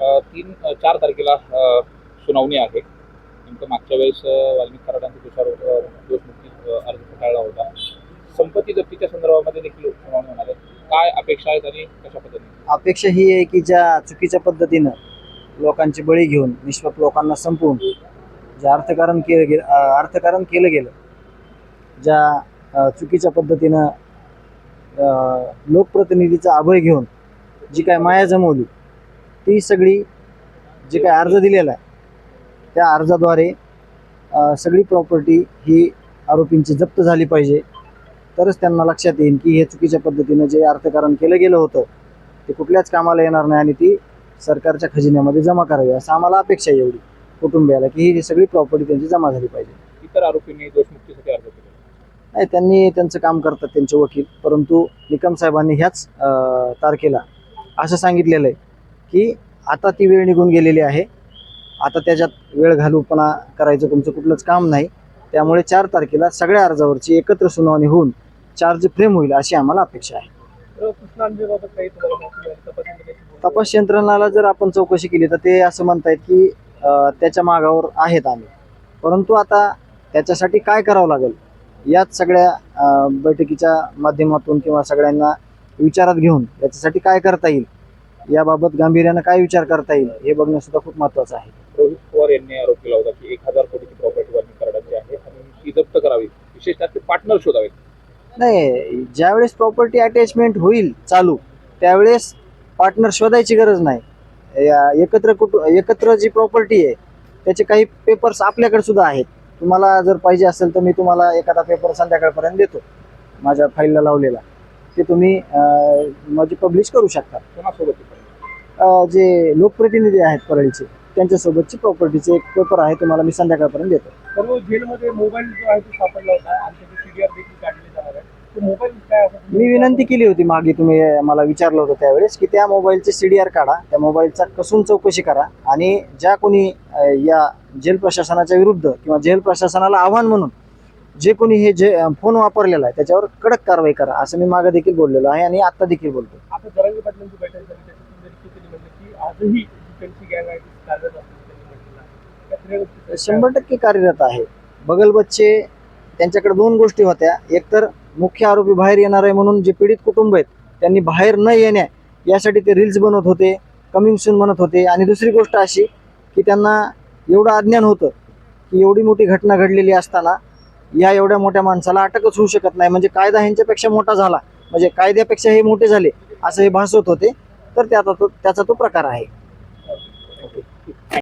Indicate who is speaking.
Speaker 1: तीन चार तारखेला सुनावणी आहे. नेमकं मागच्या वेळेस वाल्मिक कराडांचा तुषार दोषमुक्ती अर्ज फेटाळला होता. संपत्ती जप्तीच्या संदर्भामध्ये देखील सुनावणी होणार आहे. काय अपेक्षा आहेत आणि कशा पद्धतीने?
Speaker 2: अपेक्षा ही आहे की ज्या चुकीच्या पद्धतीनं लोकांची बळी घेऊन निष्पाप लोकांना संपवून जे अर्थकारण केलं गेलं अर्थकारण केलं गेलं ज्या चुकीच्या पद्धतीनं लोकप्रतिनिधीचा अभय घेऊन जी काय माया जमवली ती सगळी जे काय अर्ज दिलेला आहे त्या अर्जाद्वारे सगळी प्रॉपर्टी ही आरोपींची जप्त झाली पाहिजे. तरच त्यांना लक्षात येईल की हे चुकीच्या पद्धतीनं जे अर्थकारण केलं गेलं होतं ते कुठल्याच कामाला येणार नाही आणि ती सरकारच्या खजिन्यामध्ये जमा करावी असं आम्हाला अपेक्षा आहे एवढी कुटुंबियाला की ही सगळी प्रॉपर्टी त्यांची जमा झाली पाहिजे.
Speaker 1: इतर आरोपींनी दोषमुक्तीसाठी अर्ज केला.
Speaker 2: नाही त्यांनी त्यांचं काम करतात त्यांचे वकील परंतु निकम साहेबांनी ह्याच तारखेला असं सांगितलेलं आहे की आता ती वेळ निघून गेलेली आहे. आता त्याच्यात वेळ घालूपणा करायचं तुमचं कुठलंच काम नाही. त्यामुळे चार तारखेला सगळ्या अर्जावरची एकत्र सुनावणी होऊन चार्ज फ्रेम होईल अशी आम्हाला अपेक्षा आहे. तपास यंत्रणाला जर आपण चौकशी केली तर ते असं म्हणतायत की त्याच्या मागावर आहेत आम्ही. परंतु आता त्याच्यासाठी काय करावं लागेल? याच सगळ्या बैठकीच्या माध्यमातून किंवा सगळ्यांना विचारात घेऊन याच्यासाठी काय करता येईल? याबाबत गांभीर्यानं काय विचार करता येईल हे बघणं सुद्धा खूप महत्त्वाचं आहे.
Speaker 1: रोहित पवार यांनी आरोप केला होता की एक हजार कोटीची प्रॉपर्टी वाल्मिक कराडांची आहे आणि ती जप्त करावी. विशेषतः ते पार्टनर शोधावेत.
Speaker 2: नाही ज्यावेळेस प्रॉपर्टी अटॅचमेंट होईल चालू त्यावेळेस पार्टनर शोधायची गरज नाही. या- एकत्र कुटु एकत्र जी प्रॉपर्टी आहे त्याचे काही पेपर्स आपल्याकडे सुद्धा आहेत. तुम्हाला जर पाहिजे असेल तर मी तुम्हाला एखादा पेपर संध्याकाळपर्यंत देतो माझ्या फाईलला लावलेला. ते तुम्ही म्हणजे पब्लिश करू शकता.
Speaker 1: कोणासोबत?
Speaker 2: जे लोकप्रतिनिधी आहेत परळीचे त्यांच्यासोबतची प्रॉपर्टीचे एक पेपर आहे तुम्हाला मी संध्याकाळपर्यंत देतो.
Speaker 1: सर्व जेलमध्ये मोबाईल जो आहे तो सापडला होता आणि त्याची सीडीआर देखील काढली जाणार आहे. तो मोबाईल काय असं
Speaker 2: मी विनंती केली होती मागे तुम्ही मला विचारलं होतं त्यावेळेस की त्या मोबाईलचे सी डी आर काढा त्या मोबाईलचा कसून चौकशी करा आणि ज्या कोणी अ, या जेल प्रशासनाच्या विरुद्ध किंवा जेल प्रशासनाला आव्हान म्हणून जे कोणी हे जे अ, फोन वापरलेला आहे त्याच्यावर कडक कारवाई करा असं मी मागे देखील बोललेलो आहे आणि आत्ता देखील बोलतो
Speaker 1: आता जरांगी पाटलांची बैठक झाली त्याच्यातून जरी त्यांनी म्हटलं की आजही त्यांची कार्यरत असल्याचं त्यांनी म्हटलेलं आहे. त्या सगळ्या गोष्टी
Speaker 2: शंभर टक्के कार्यरत आहे. बगल बच्चे त्यांच्याकडे दोन गोष्टी होत्या. एक तर मुख्य आरोपी बाहेर येणार आहे म्हणून जे पीडित कुटुंब आहेत त्यांनी बाहेर न येण्या यासाठी ते रील्स बनवत होते कमिंग सून म्हणत होते. आणि दुसरी गोष्ट अशी की त्यांना एवढं अज्ञान होतं की एवढी मोठी घटना घडलेली असताना या एवढ्या मोठ्या माणसाला अटकच होऊ शकत नाही. म्हणजे कायदा ह्यांच्यापेक्षा मोठा झाला. म्हणजे कायद्यापेक्षा हे मोठे झाले. असं हे भासवत होते. तर त्याचा तो त्याचा तो प्रकार आहे.